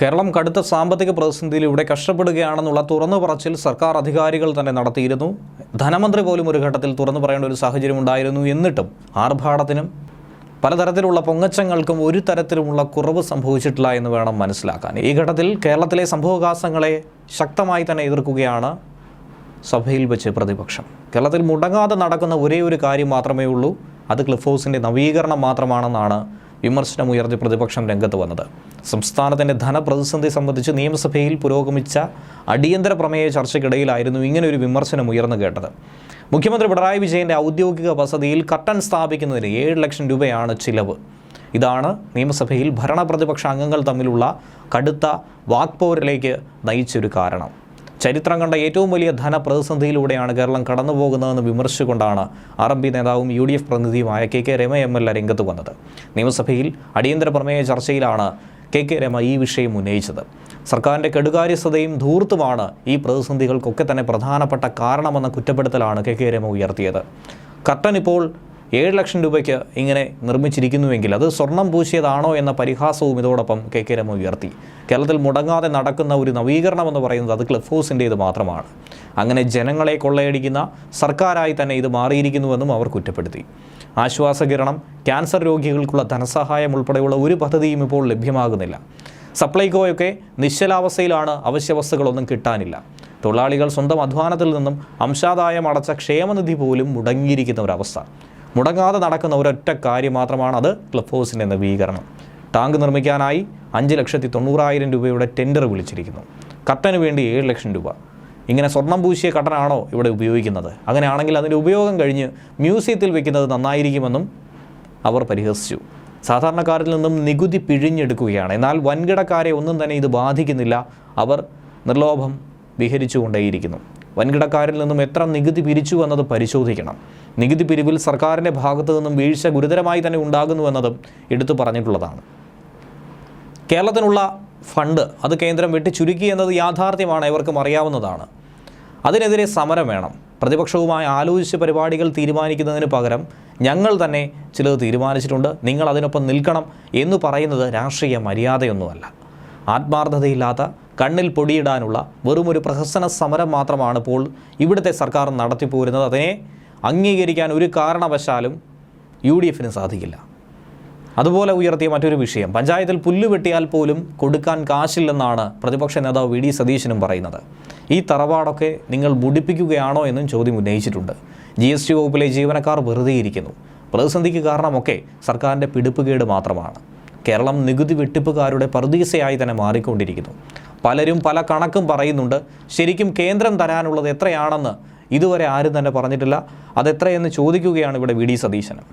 കേരളം കടുത്ത സാമ്പത്തിക പ്രതിസന്ധിയിലൂടെ കഷ്ടപ്പെടുകയാണെന്നുള്ള തുറന്നു പറച്ചിൽ സർക്കാർ അധികാരികൾ തന്നെ നടത്തിയിരുന്നു. ധനമന്ത്രി പോലും ഒരു ഘട്ടത്തിൽ തുറന്നു പറയേണ്ട ഒരു സാഹചര്യം ഉണ്ടായിരുന്നു എന്നിട്ടും ആർഭാടത്തിനും പലതരത്തിലുള്ള പൊങ്ങച്ചങ്ങൾക്കും ഒരു തരത്തിലുമുള്ള കുറവ് സംഭവിച്ചിട്ടില്ല എന്ന് വേണം മനസ്സിലാക്കാൻ. ഈ ഘട്ടത്തിൽ കേരളത്തിലെ സംഭവകാസങ്ങളെ ശക്തമായി തന്നെ എതിർക്കുകയാണ് സഭയിൽ വെച്ച് പ്രതിപക്ഷം. കേരളത്തിൽ മുടങ്ങാതെ നടക്കുന്ന ഒരേ ഒരു കാര്യം മാത്രമേ ഉള്ളൂ. അത് ക്ലിഫ് ഹൗസിന്റെ നവീകരണം മാത്രമാണെന്നാണ് വിമർശനമുയർത്തി പ്രതിപക്ഷം രംഗത്ത് വന്നത്. സംസ്ഥാനത്തിന്റെ ധനപ്രതിസന്ധി സംബന്ധിച്ച് നിയമസഭയിൽ പുരോഗമിച്ച അടിയന്തര പ്രമേയ ചർച്ചയ്ക്കിടയിലായിരുന്നു ഇങ്ങനൊരു വിമർശനം ഉയർന്നു കേട്ടത്. മുഖ്യമന്ത്രി പിണറായി വിജയന്റെ ഔദ്യോഗിക വസതിയിൽ കട്ടൻ സ്ഥാപിക്കുന്നതിന് ഏഴ് ലക്ഷം രൂപയാണ് ചിലവ്. ഇതാണ് നിയമസഭയിൽ ഭരണപ്രതിപക്ഷ അംഗങ്ങൾ തമ്മിലുള്ള കടുത്ത വാക്പോരിലേക്ക് നയിച്ചൊരു കാരണം. ചരിത്രം കണ്ട ഏറ്റവും വലിയ ധനപ്രതിസന്ധിയിലൂടെയാണ് കേരളം കടന്നുപോകുന്നതെന്ന് വിമർശിച്ചുകൊണ്ടാണ് ആർ എം പി നേതാവും U D F പ്രതിനിധിയുമായ K K Rama M L A രംഗത്ത് വന്നത്. നിയമസഭയിൽ അടിയന്തര പ്രമേയ ചർച്ചയിലാണ് കെ കെ രമ ഈ വിഷയം ഉന്നയിച്ചത്. സർക്കാരിന്റെ കെടുകാര്യസ്ഥതയും ധൂർത്തുമാണ് ഈ പ്രതിസന്ധികൾക്കൊക്കെ തന്നെ പ്രധാനപ്പെട്ട കാരണമെന്ന കുറ്റപ്പെടുത്തലാണ് കെ കെ രമ ഉയർത്തിയത്. കർട്ടൻ ഇപ്പോൾ ഏഴ് ലക്ഷം രൂപയ്ക്ക് ഇങ്ങനെ നിർമ്മിച്ചിരിക്കുന്നുവെങ്കിൽ അത് സ്വർണം പൂശിയതാണോ എന്ന പരിഹാസവും ഇതോടൊപ്പം കെ കെ രമ ഉയർത്തി. കേരളത്തിൽ മുടങ്ങാതെ നടക്കുന്ന ഒരു നവീകരണം എന്ന് പറയുന്നത് അത് ക്ലിഫ് ഹൗസിന്റേത് മാത്രമാണ്. അങ്ങനെ ജനങ്ങളെ കൊള്ളയടിക്കുന്ന സർക്കാരായി തന്നെ ഇത് മാറിയിരിക്കുന്നുവെന്നും അവർ കുറ്റപ്പെടുത്തി. ആശ്വാസകിരണം ക്യാൻസർ രോഗികൾക്കുള്ള ധനസഹായം ഉൾപ്പെടെയുള്ള ഒരു പദ്ധതിയും ഇപ്പോൾ ലഭ്യമാകുന്നില്ല. സപ്ലൈകോയൊക്കെ നിശ്ചലാവസ്ഥയിലാണ് അവശ്യവസ്തുക്കളൊന്നും കിട്ടാനില്ല. തൊഴിലാളികൾ സ്വന്തം അധ്വാനത്തിൽ നിന്നും അംശാദായം അടച്ച ക്ഷേമനിധി പോലും മുടങ്ങിയിരിക്കുന്ന ഒരവസ്ഥ. മുടങ്ങാതെ നടക്കുന്ന ഒരൊറ്റ കാര്യം മാത്രമാണ് അത് ക്ലബ് ഹൗസിന്റെ നവീകരണം. ടാങ്ക് നിർമ്മിക്കാനായി അഞ്ച് ലക്ഷത്തി തൊണ്ണൂറായിരം രൂപയുടെ ടെൻഡർ വിളിച്ചിരിക്കുന്നു. കട്ടന് വേണ്ടി ഏഴ് ലക്ഷം രൂപ. ഇങ്ങനെ സ്വർണം പൂശിയ കട്ടനാണോ ഇവിടെ ഉപയോഗിക്കുന്നത്? അങ്ങനെയാണെങ്കിൽ അതിന്റെ ഉപയോഗം കഴിഞ്ഞ് മ്യൂസിയത്തിൽ വെക്കുന്നത് നന്നായിരിക്കുമെന്നും അവർ പരിഹസിച്ചു. സാധാരണക്കാരിൽ നിന്നും നികുതി പിഴിഞ്ഞെടുക്കുകയാണ്. എന്നാൽ വൻകിടക്കാരെ ഒന്നും തന്നെ ഇത് ബാധിക്കുന്നില്ല. അവർ നിർലോഭം വിഹരിച്ചുകൊണ്ടേയിരിക്കുന്നു. വൻകിടക്കാരിൽ നിന്നും എത്ര നികുതി പിരിച്ചു എന്നത് പരിശോധിക്കണം. നികുതി പിരിവിൽ സർക്കാരിന്റെ ഭാഗത്തു നിന്നും വീഴ്ച ഗുരുതരമായി തന്നെ ഉണ്ടാകുന്നുവെന്നതും എടുത്തു പറഞ്ഞിട്ടുള്ളതാണ്. കേരളത്തിനുള്ള ഫണ്ട് അത് കേന്ദ്രം വെട്ടി ചുരുക്കി എന്നത് യാഥാർത്ഥ്യമാണ് ഇവർക്കും അറിയാവുന്നതാണ്. അതിനെതിരെ സമരം വേണം. പ്രതിപക്ഷവുമായി ആലോചിച്ച് പരിപാടികൾ തീരുമാനിക്കുന്നതിന് പകരം ഞങ്ങൾ തന്നെ ചിലത് തീരുമാനിച്ചിട്ടുണ്ട്. നിങ്ങൾ അതിനൊപ്പം നിൽക്കണം എന്ന് പറയുന്നത് രാഷ്ട്രീയ മര്യാദയൊന്നുമല്ല. ആത്മാർത്ഥതയില്ലാത്ത കണ്ണിൽ പൊടിയിടാനുള്ള വെറുമൊരു പ്രഹസന സമരം മാത്രമാണ് ഇപ്പോൾ ഇവിടുത്തെ സർക്കാർ നടത്തിപ്പോരുന്നത്. അതിനെ അംഗീകരിക്കാൻ ഒരു കാരണവശാലും യു ഡി എഫിന് സാധിക്കില്ല. അതുപോലെ ഉയർത്തിയ മറ്റൊരു വിഷയം. പഞ്ചായത്തിൽ പുല്ല് വെട്ടിയാൽ പോലും കൊടുക്കാൻ കാശില്ലെന്നാണ് പ്രതിപക്ഷ നേതാവ് വി ഡി സതീശനും പറയുന്നത്. ഈ തറവാടൊക്കെ നിങ്ങൾ മുടിപ്പിക്കുകയാണോ എന്നും ചോദ്യം ഉന്നയിച്ചിട്ടുണ്ട്. ജി എസ് ടി വകുപ്പിലെ ജീവനക്കാർ വെറുതെ ഇരിക്കുന്നു പ്രതിസന്ധിക്ക് കാരണമൊക്കെ സർക്കാരിന്റെ പിടിപ്പുകേട് മാത്രമാണ്. കേരളം നികുതി വെട്ടിപ്പുകാരുടെ പർദീസയായി തന്നെ മാറിക്കൊണ്ടിരിക്കുന്നു. പലരും പല കണക്കും പറയുന്നുണ്ട് ശരിക്കും കേന്ദ്രം തരാനുള്ളത് എത്രയാണെന്ന് ഇതുവരെ ആരും തന്നെ പറഞ്ഞിട്ടില്ല. അതെത്രയെന്ന് ചോദിക്കുകയാണ് ഇവിടെ വി ഡി സതീശനും.